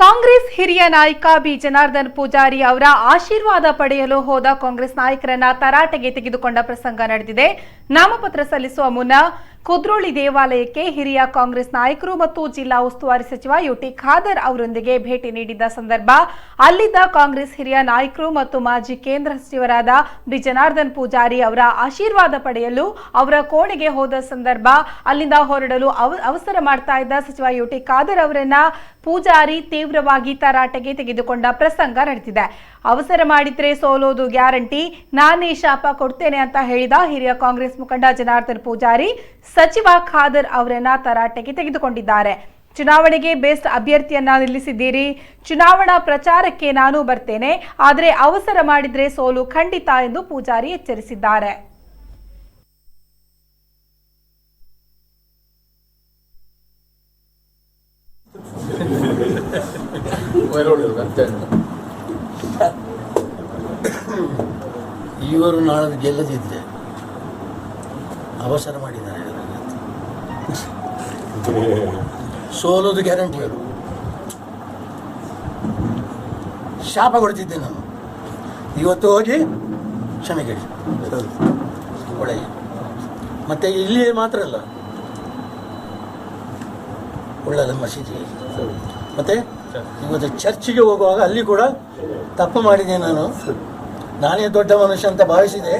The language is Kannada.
ಕಾಂಗ್ರೆಸ್ ಹಿರಿಯ ನಾಯಕ ಬಿ. ಜನಾರ್ದನ್ ಪೂಜಾರಿ ಅವರ ಆಶೀರ್ವಾದ ಪಡೆಯಲು ಹೋದ ಕಾಂಗ್ರೆಸ್ ನಾಯಕರನ್ನ ತರಾಟೆಗೆ ತೆಗೆದುಕೊಂಡ ಪ್ರಸಂಗ ನಡೆದಿದೆ. ನಾಮಪತ್ರ ಸಲ್ಲಿಸುವ ಮುನ್ನ ಕುದ್ರೋಳಿ ದೇವಾಲಯಕ್ಕೆ ಹಿರಿಯ ಕಾಂಗ್ರೆಸ್ ನಾಯಕರು ಮತ್ತು ಜಿಲ್ಲಾ ಉಸ್ತುವಾರಿ ಸಚಿವ ಯುಟಿ ಖಾದರ್ ಅವರೊಂದಿಗೆ ಭೇಟಿ ನೀಡಿದ್ದ ಸಂದರ್ಭ, ಅಲ್ಲಿದ್ದ ಕಾಂಗ್ರೆಸ್ ಹಿರಿಯ ನಾಯಕರು ಮತ್ತು ಮಾಜಿ ಕೇಂದ್ರ ಸಚಿವರಾದ ಬಿ ಜನಾರ್ದನ್ ಪೂಜಾರಿ ಅವರ ಆಶೀರ್ವಾದ ಪಡೆಯಲು ಅವರ ಕೋಣೆಗೆ ಹೋದ ಸಂದರ್ಭ, ಅಲ್ಲಿಂದ ಹೊರಡಲು ಅವ- ಅವಸರ ಮಾಡ್ತಾ ಇದ್ದ ಸಚಿವ ಯುಟಿ ಖಾದರ್ ಅವರನ್ನ ಪೂಜಾರಿ ತೀವ್ರವಾಗಿ ತರಾಟೆಗೆ ತೆಗೆದುಕೊಂಡ ಪ್ರಸಂಗ ನಡೆದಿದೆ. ಅವಸರ ಮಾಡಿದ್ರೆ ಸೋಲೋದು ಗ್ಯಾರಂಟಿ, ನಾನೇ ಶಾಪ ಕೊಡ್ತೇನೆ ಅಂತ ಹೇಳಿದ ಹಿರಿಯ ಕಾಂಗ್ರೆಸ್ ಮುಖಂಡ ಜನಾರ್ದನ್ ಪೂಜಾರಿ ಸಚಿವ ಖಾದರ್ ಅವರನ್ನ ತರಾಟೆಗೆ ತೆಗೆದುಕೊಂಡಿದ್ದಾರೆ. ಚುನಾವಣೆಗೆ ಬೆಸ್ಟ್ ಅಭ್ಯರ್ಥಿಯನ್ನ ನಿಲ್ಲಿಸಿದ್ದೀರಿ. ಚುನಾವಣಾ ಪ್ರಚಾರಕ್ಕೆ ನಾನು ಬರ್ತೇನೆ. ಆದರೆ ಅವಸರ ಮಾಡಿದ್ರೆ ಸೋಲು ಖಂಡಿತ ಎಂದು ಪೂಜಾರಿ ಎಚ್ಚರಿಸಿದ್ದಾರೆ. ಇವರು ನಾಳೆ ಗೆಲ್ಲದಿದ್ರೆ ಅವಸರ ಮಾಡಿದ್ದಾರೆ. ಸೋಲೋದು ಗ್ಯಾರಂಟಿ ಅವರು ಶಾಪ ಕೊಡ್ತಿದ್ದೆ ನಾನು. ಇವತ್ತು ಹೋಗಿ ಕ್ಷಮೆ ಕೇಳಿ ಒಳ್ಳೆಯ ಮತ್ತೆ ಇಲ್ಲಿ ಮಾತ್ರ ಅಲ್ಲ. ಒಳ್ಳೆಯದ ಮಸೀದಿ. ಮತ್ತೆ ಇವತ್ತು ಚರ್ಚಿಗೆ ಹೋಗುವಾಗ ಅಲ್ಲಿ ಕೂಡ ತಪ್ಪು ಮಾಡಿದೆ ನಾನು. ನಾನೇ ದೊಡ್ಡ ಮನುಷ್ಯ ಅಂತ ಭಾವಿಸಿದೆ.